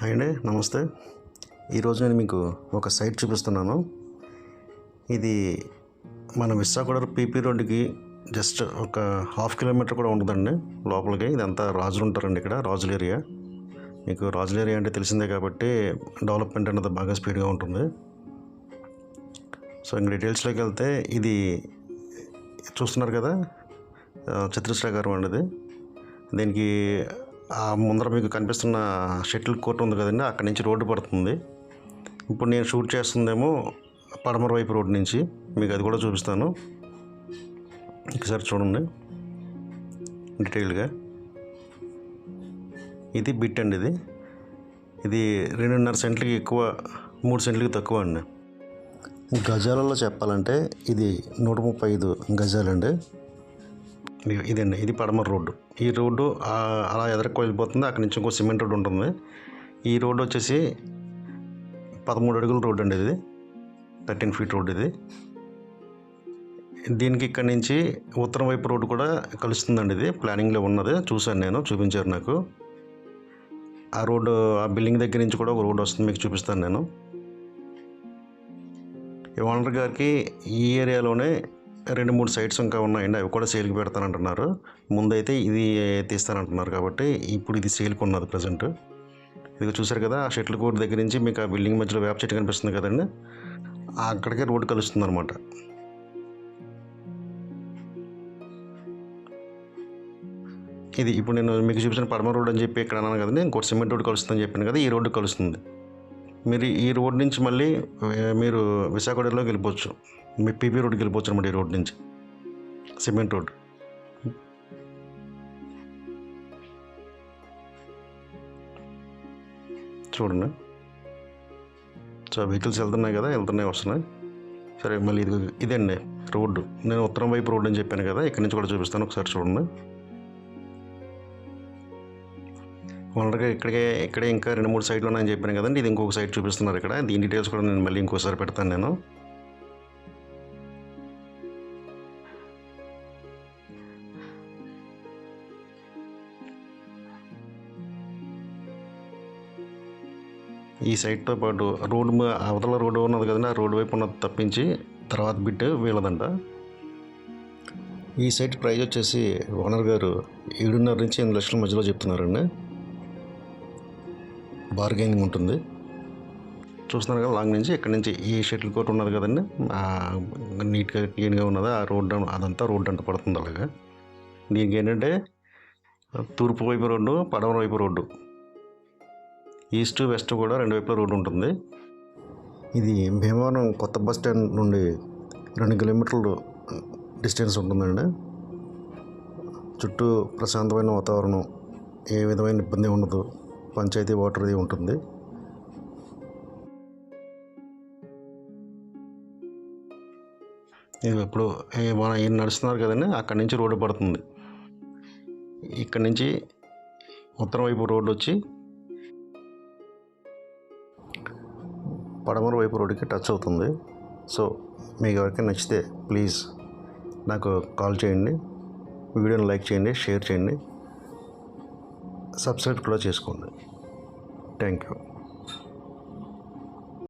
Hi అండి నమస్తే. ఈరోజు నేను మీకు ఒక సైట్ చూపిస్తున్నాను. ఇది మన విశాఖడర్ పీపీ రోడ్డుకి జస్ట్ ఒక హాఫ్ కిలోమీటర్ కూడా ఉండదండి లోపలికి. ఇదంతా రాజులు ఉంటారండి ఇక్కడ రాజుల ఏరియా. మీకు రాజుల ఏరియా అంటే తెలిసిందే కాబట్టి డెవలప్మెంట్ అనేది బాగా స్పీడ్గా ఉంటుంది. సో ఇంక డీటెయిల్స్లోకి వెళ్తే ఇది చూస్తున్నారు కదా ఆ, చతురస్రాకారం అండి ఇది. దీనికి ముందర మీకు కనిపిస్తున్న షటిల్ కోర్ట్ ఉంది కదండి అక్కడి నుంచి రోడ్డు పడుతుంది. ఇప్పుడు నేను షూట్ చేస్తుందేమో పడమర వైపు రోడ్డు నుంచి. మీకు అది కూడా చూపిస్తాను. ఒకసారి చూడండి. డీటెయిల్గా ఇది బిట్ అండి ఇది. ఇది రెండున్నర సెంట్లకి ఎక్కువ మూడు సెంట్లకి తక్కువ అండి. గజాలలో చెప్పాలంటే ఇది నూట ముప్పై ఐదు గజాలండి. ఇదండి ఇది పడమర రోడ్డు. ఈ రోడ్డు అలా ఎదరకు వెళ్ళిపోతుంది. అక్కడి నుంచి ఇంకో సిమెంట్ రోడ్డు ఉంటుంది. ఈ రోడ్డు వచ్చేసి పదమూడు అడుగుల రోడ్డు అండి ఇది. థర్టీన్ ఫీట్ రోడ్డు ఇది. దీనికి ఇక్కడి నుంచి ఉత్తరం వైపు రోడ్డు కూడా కలుస్తుందండి ఇది. ప్లానింగ్లో ఉన్నది. చూశాను నేను చూపించారు నాకు. ఆ రోడ్డు ఆ బిల్డింగ్ దగ్గర నుంచి కూడా ఒక రోడ్డు వస్తుంది మీకు చూపిస్తాను నేను. ఈ ఓనర్ గారికి ఈ ఏరియాలోనే రెండు మూడు సైట్స్ ఇంకా ఉన్నాయండి. అవి కూడా సేల్కి పెడతానంటున్నారు. ముందైతే ఇది తీస్తానంటున్నారు కాబట్టి ఇప్పుడు ఇది సేల్కి ఉన్నది ప్రజెంట్. ఇది చూసారు కదా ఆ షటిల్ కోర్ట్ దగ్గర నుంచి మీకు ఆ బిల్డింగ్ మధ్యలో వేప చెట్టు కనిపిస్తుంది కదండి. అక్కడికే రోడ్డు కలుస్తుంది అనమాట ఇది ఇప్పుడు నేను మీకు చూపించిన పడమ రోడ్ అని చెప్పి ఇక్కడ అన్నాను కదండి ఇంకోటి సిమెంట్ రోడ్ కలుస్తుందని చెప్పాను కదా ఈ రోడ్డు కలుస్తుంది. మీరు ఈ రోడ్ నుంచి మళ్ళీ మీరు విశాఖపట్నంలోకి వెళ్ళిపోవచ్చు. మీ పీపీ రోడ్కి వెళ్ళిపోవచ్చు ఈ రోడ్ నుంచి. సిమెంట్ రోడ్ చూడండి. సో వెహికల్స్ వెళ్తున్నాయి కదా వెళ్తున్నాయి వస్తున్నాయి. సరే మళ్ళీ ఇది ఇదండి రోడ్డు. నేను ఉత్తరం వైపు రోడ్డు అని చెప్పాను కదా ఇక్కడి నుంచి కూడా చూపిస్తాను ఒకసారి చూడండి. ఓనర్గా ఇక్కడికే ఇక్కడే ఇంకా రెండు మూడు సైట్లు ఉన్నాయని చెప్పాను కదండి ఇది ఇంకొక సైట్ చూపిస్తున్నారు ఇక్కడ. దీని డీటెయిల్స్ కూడా నేను మళ్ళీ ఇంకోసారి పెడతాను నేను. ఈ సైట్తో పాటు రోడ్డు అవతల రోడ్డు ఉన్నది కదండి ఆ రోడ్డు వైపు ఉన్నది తప్పించి తర్వాత బిట్ వీళ్ళదంట. ఈ సైట్ ప్రైజ్ వచ్చేసి ఓనర్ గారు ఏడున్నర నుంచి ఎనిమిది లక్షల మధ్యలో చెప్తున్నారండి. బార్గెనింగ్ ఉంటుంది. చూస్తున్నారు కదా లాంగ్ నుంచి ఇక్కడ నుంచి ఈ షటిల్ కోర్ట్ ఉన్నది కదండి నీట్గా క్లీన్గా ఉన్నది ఆ రోడ్డు అదంతా రోడ్డు అంట పడుతుంది అలాగా. దీనికి ఏంటంటే తూర్పు వైపు రోడ్డు పడమర వైపు రోడ్డు. ఈస్ట్ వెస్ట్ కూడా రెండు వైపుల రోడ్డు ఉంటుంది. ఇది భీమవరం కొత్త బస్ స్టాండ్ నుండి రెండు కిలోమీటర్లు డిస్టెన్స్ ఉంటుందండి. చుట్టూ ప్రశాంతమైన వాతావరణం ఏ విధమైన ఇబ్బంది ఉండదు. పంచాయతీ వాటర్ అది ఉంటుంది. ఇప్పుడు మన ఈయన నడుస్తున్నారు కదండి అక్కడి నుంచి రోడ్డు పడుతుంది. ఇక్కడి నుంచి ఉత్తరం వైపు రోడ్డు వచ్చి పడమర వైపు రోడ్డుకి టచ్ అవుతుంది. సో మీకు ఎవరికైనా నచ్చితే ప్లీజ్ నాకు కాల్ చేయండి. వీడియోని లైక్ చేయండి షేర్ చేయండి. సబ్స్క్రైబ్ కూడా చేసుకోండి. Thank you.